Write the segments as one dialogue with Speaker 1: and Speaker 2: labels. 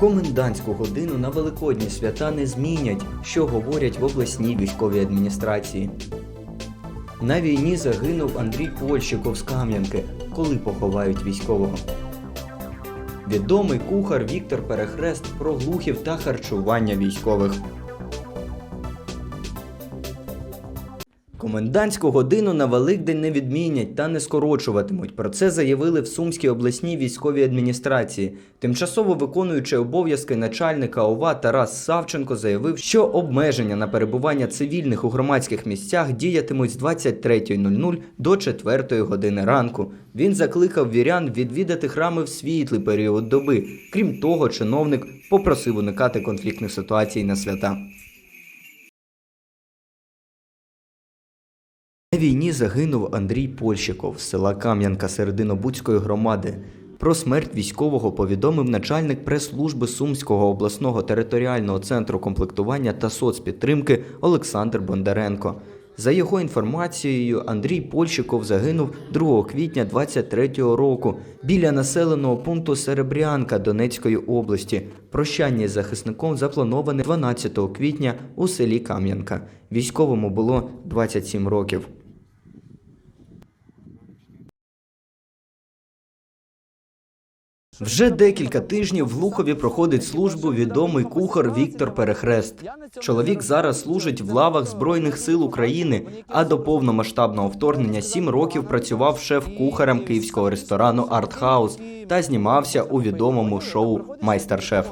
Speaker 1: Комендантську годину на великодні свята не змінять, що говорять в обласній військовій адміністрації. На війні загинув Андрій Польщиков з Кам'янки, коли поховають військового. Відомий кухар Віктор Перехрест про глухів та харчування військових. Комендантську годину на Великдень не відмінять та не скорочуватимуть. Про це заявили в Сумській обласній військовій адміністрації. Тимчасово виконуючи обов'язки начальника ОВА Тарас Савченко заявив, що обмеження на перебування цивільних у громадських місцях діятимуть з 23.00 до 4 години ранку. Він закликав вірян відвідати храми в світлий період доби. Крім того, чиновник попросив уникати конфліктних ситуацій на свята. На війні загинув Андрій Польщиков з села Кам'янка Серединобудської громади. Про смерть військового повідомив начальник прес-служби Сумського обласного територіального центру комплектування та соцпідтримки Олександр Бондаренко. За його інформацією, Андрій Польщиков загинув 2 квітня 23-го року біля населеного пункту Серебрянка Донецької області. Прощання з захисником заплановане 12 квітня у селі Кам'янка. Військовому було 27 років. Вже декілька тижнів в Лухові проходить службу відомий кухар Віктор Перехрест. Чоловік зараз служить в лавах Збройних сил України, а до повномасштабного вторгнення сім років працював шеф-кухарем київського ресторану Артхаус та знімався у відомому шоу Майстер-шеф.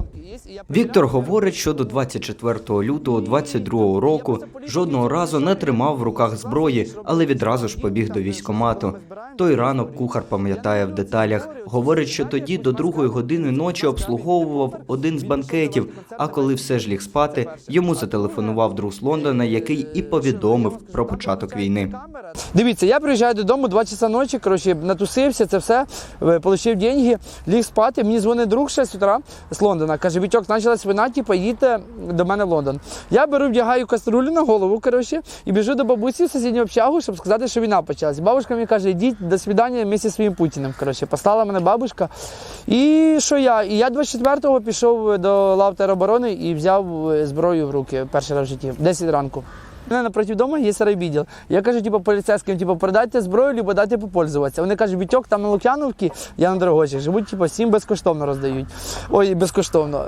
Speaker 1: Віктор говорить, що до 24 лютого 22 року жодного разу не тримав в руках зброї, але відразу ж побіг до військомату. Той ранок кухар пам'ятає в деталях. Говорить, що тоді до другої години ночі обслуговував один з банкетів. А коли все ж ліг спати, йому зателефонував друг з Лондона, який і повідомив про початок війни.
Speaker 2: Дивіться, я приїжджаю додому 2 часа ночі, коротше, натусився, це все, е, получив ліг спати. Мені дзвонить друг 6 утра з Лондона. Каже, Вітьок, почалась війна, типу, їдьте до мене в Лондон. Я беру, вдягаю каструлю на голову, коротше, і біжу до бабусі в сусідню общагу, щоб сказати, що війна почалась. Бабушка мені каже, йдіть до свідання місці своїм Путіним. Коротше, послала мене бабушка. І що я? І я 24-го пішов до лав тероборони і взяв е, зброю в руки перший раз в житті, в 10 ранку. Мене напроти дому є райвідділ. Я кажу, типу, поліцейським, типу, передайте зброю, либо дайте попользуватися. Вони кажуть, Вітьок, там на Лук'яновці, я на Дорогочі, живуть, типу, всім безкоштовно роздають. Ой, безкоштовно.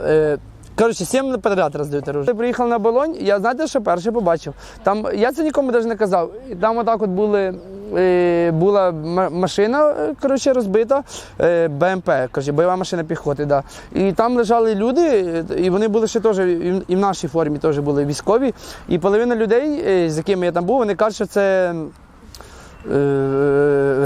Speaker 2: Коротше, сім подряд роздають оружие. Приїхав на Болонь, я знаєте, що перше побачив. Там я це нікому навіть не казав. Там отак от були. е, Була машина е, коротше, розбита, е, БМП, коротше, бойова машина піхоти. Да. І там лежали люди, і вони були ще теж, і в- нашій формі теж були військові. І половина людей, з якими я там був, вони кажуть, що це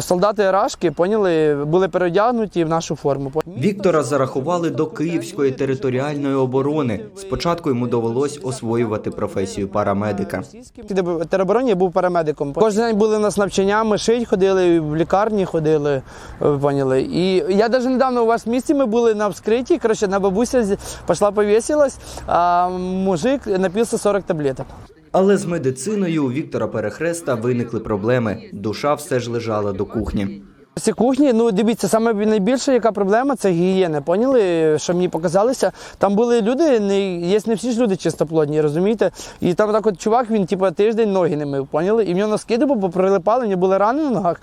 Speaker 2: солдати Рашки, поняли, були переодягнуті в нашу форму.
Speaker 1: Віктора зарахували до Київської територіальної оборони. Спочатку йому довелось освоювати професію парамедика.
Speaker 2: В теробороні я був парамедиком. Кожен день були у нас навчання, ми шить ходили, в лікарні ходили, ви поняли. І я навіть недавно у вас в місті ми були на вскритті, коротше, на бабуся пішла повісилась, а мужик напився 40 таблеток.
Speaker 1: Але з медициною у Віктора Перехреста виникли проблеми. Душа все ж лежала до кухні.
Speaker 2: Ці кухні, ну дивіться, саме найбільша яка проблема це гігієна. Поняли, що мені показалося? Там були люди, не є не всі ж люди чистоплодні, розумієте? І там так от чувак, він типу тиждень ноги не мив, поняли? І в нього носки бо прилипали, в були рани на ногах.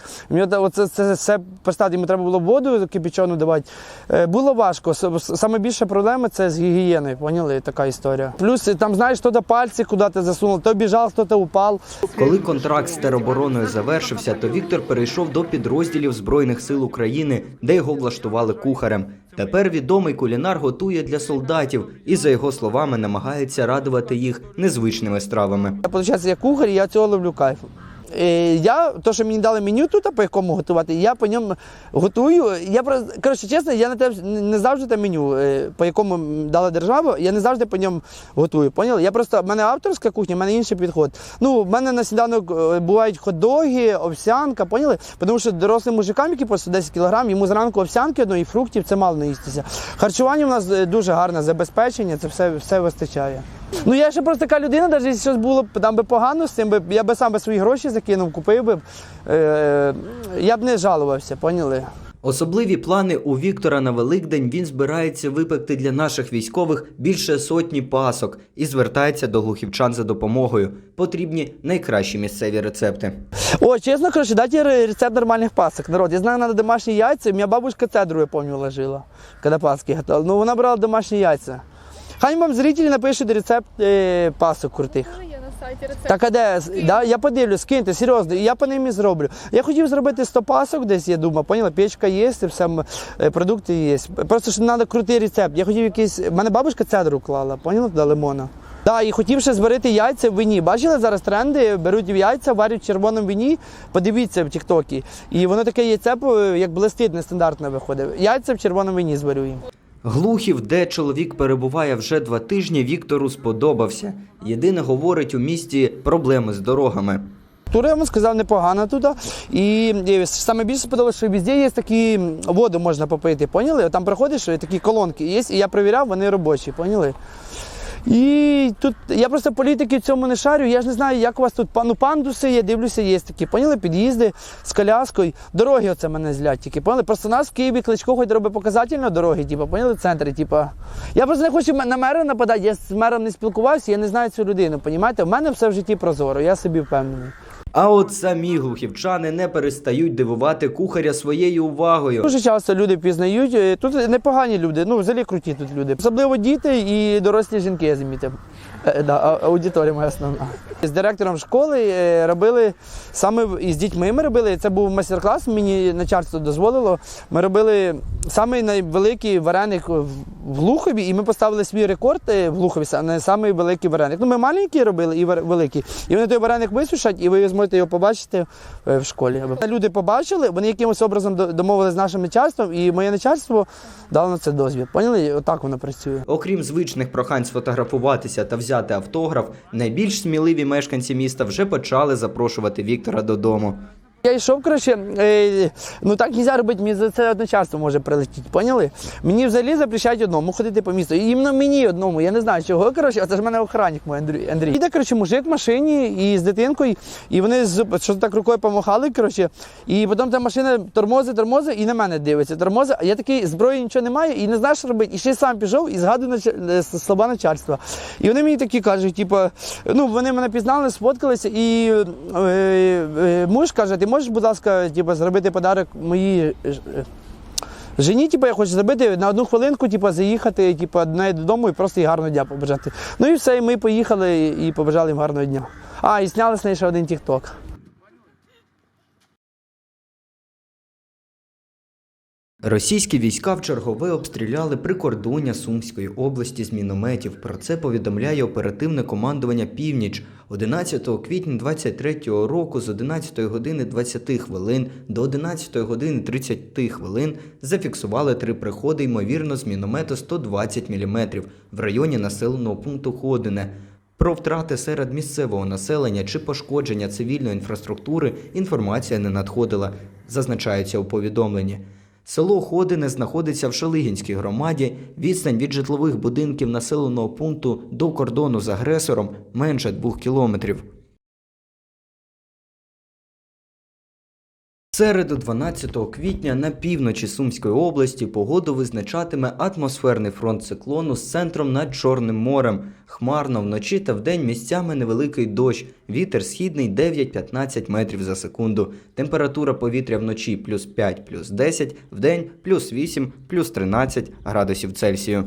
Speaker 2: Та- оце це все поставити, йому треба було воду кипячену давати. Е, Було важко. Саме більша проблема це з гігієною, поняли? Така історія. Плюс е, там, знаєш, хто-то пальці куди-то засунув, то біжав, хто-то упав.
Speaker 1: Коли контракт з теробороною завершився, то Віктор перейшов до підрозділів Збройних сил України, де його влаштували кухарем. Тепер відомий кулінар готує для солдатів і, за його словами, намагається радувати їх незвичними стравами.
Speaker 2: Я, виходить, я кухар, і я цього ловлю кайф. Е, Я, то, що мені дали меню тут, по якому готувати, я по ньому готую. Я просто, коротше, чесно, я не, те, не завжди те меню, е, по якому дала держава, я не завжди по ньому готую. Поняли? Я просто, в мене авторська кухня, в мене інший підход. Ну, в мене на сніданок е, бувають хот-доги, овсянка, поняли? Тому що дорослим мужикам, які по 110 кг, йому зранку овсянки одної, фруктів, це мало наїстися. Харчування у нас дуже гарне, забезпечення, це все, все вистачає. Ну я ще просто така людина, навіть якщо щось було б там би погано з цим, би, я би сам би свої гроші закинув, купив би. Е, я б не жалувався, поняли?
Speaker 1: Особливі плани у Віктора на Великдень він збирається випекти для наших військових більше сотні пасок і звертається до глухівчан за допомогою. Потрібні найкращі місцеві рецепти.
Speaker 2: О, честно, короче, дайте рецепт нормальных пасок. Народ, я знаю, домашние яйца. У меня бабушка цедру, я помню, ложила, когда паски готовила. Ну, вона брала домашні яйця. Хай вам зрителі напишуть рецепт е, пасок крутих.
Speaker 3: Є на сайті рецепт.
Speaker 2: Так а де? Да, я подивлюсь, скиньте, серйозно, і я по ним і зроблю. Я хотів зробити 100 пасок десь, я думав, поняла, печка є, і все, м, е, продукти є. Просто що треба крутий рецепт. Я хотів якийсь. У мене бабушка цедру клала, поняла, туди лимона. Так, і хотів ще зварити яйця в вині. Бачили зараз тренди, беруть яйця, варять в червоному вині. Подивіться в Тіктокі. І воно таке яйце, як блистить, нестандартне виходить. Яйця в червоному вині зварю їм.
Speaker 1: Глухів, де чоловік перебуває вже два тижні, Віктору сподобався. Єдине говорить у місті проблеми з дорогами.
Speaker 2: Вам сказав, непогано туди. І, саме більше сподобалося, що везде є такі воду можна попити, поняли? Там приходиш, такі колонки є, і я перевіряв, вони робочі, поняли? І тут я просто політики в цьому не шарю. Я ж не знаю, як у вас тут ну, пандуси є, дивлюся, є такі. Поняли? Під'їзди з коляскою. Дороги оце мене злять тільки. Поняли? Просто нас в Києві Кличко хоч робить показательно дороги, типу, поняли? центри, типу. Я просто не хочу на мера нападати, я з мером не спілкувався, я не знаю цю людину. Понімаєте? У мене все в житті прозоро, я собі впевнений.
Speaker 1: А от самі глухівчани не перестають дивувати кухаря своєю увагою.
Speaker 2: Дуже часто люди пізнають. е, Тут непогані люди, ну взагалі круті тут люди. Особливо діти і дорослі жінки, я замітив. Е, да, аудиторія моя основна. З директором школи е, робили саме з дітьми ми робили. Це був майстер-клас, мені начальство дозволило. Ми робили самий найвеликий вареник в Глухові, і ми поставили свій рекорд в Глухові, а не самий великий вареник. Ну, ми маленькі робили і великий. І вони той вареник висушать, і ви зможете його побачити е, в школі. Люди побачили, вони якимось образом до- домовилися з нашим начальством, і моє начальство дало на це дозвіл. Поняли? Отак воно працює.
Speaker 1: Окрім звичних прохань сфотографуватися та взяти автограф, найбільш сміливі мешканці міста вже почали запрошувати Віктора додому.
Speaker 2: Я йшов, коротше, е, ну так нельзя робити, мені за це одночасно може прилетіти, поняли? Мені взагалі запрещають одному ходити по місту. І іменно мені одному, я не знаю чого, коротше, це ж в мене охранник мій Андрій. Андрій. Іде, коротше, мужик в машині і з дитинкою, і вони з, що так рукою помахали, коротше, і потім та машина тормозить, тормозить і на мене дивиться. Тормозить, а я такий, зброї нічого немає, і не знаю, що робити. І ще сам пішов і згадую нач- е, с- слова начальства. І вони мені такі кажуть, типу, ну вони мене пізнали, сфоткалися, і е, е, муж каже, ти можеш, будь ласка, типу, зробити подарок моїй. е, Жені, типу, я хочу зробити на одну хвилинку, типу, заїхати типу, до неї додому і просто їй гарного дня побажати. Ну і все, і ми поїхали і побажали їм гарного дня. А, і зняли з неї ще один тік-ток.
Speaker 1: Російські війська в чергове обстріляли прикордоння Сумської області з мінометів. Про це повідомляє оперативне командування Північ 11 квітня 23 року з 11 години 20 хвилин до 11 години 30 хвилин зафіксували три приходи, ймовірно, з міномета 120 мм в районі населеного пункту Ходине. Про втрати серед місцевого населення чи пошкодження цивільної інфраструктури інформація не надходила, зазначається у повідомленні. Село Ходине знаходиться в Шелигінській громаді. Відстань від житлових будинків населеного пункту до кордону з агресором менше двох кілометрів. Середу 12 квітня на півночі Сумської області погоду визначатиме атмосферний фронт циклону з центром над Чорним морем. Хмарно вночі та вдень місцями невеликий дощ. Вітер східний 9-15 метрів за секунду. Температура повітря вночі плюс 5, плюс 10, вдень плюс 8, плюс 13 градусів Цельсію.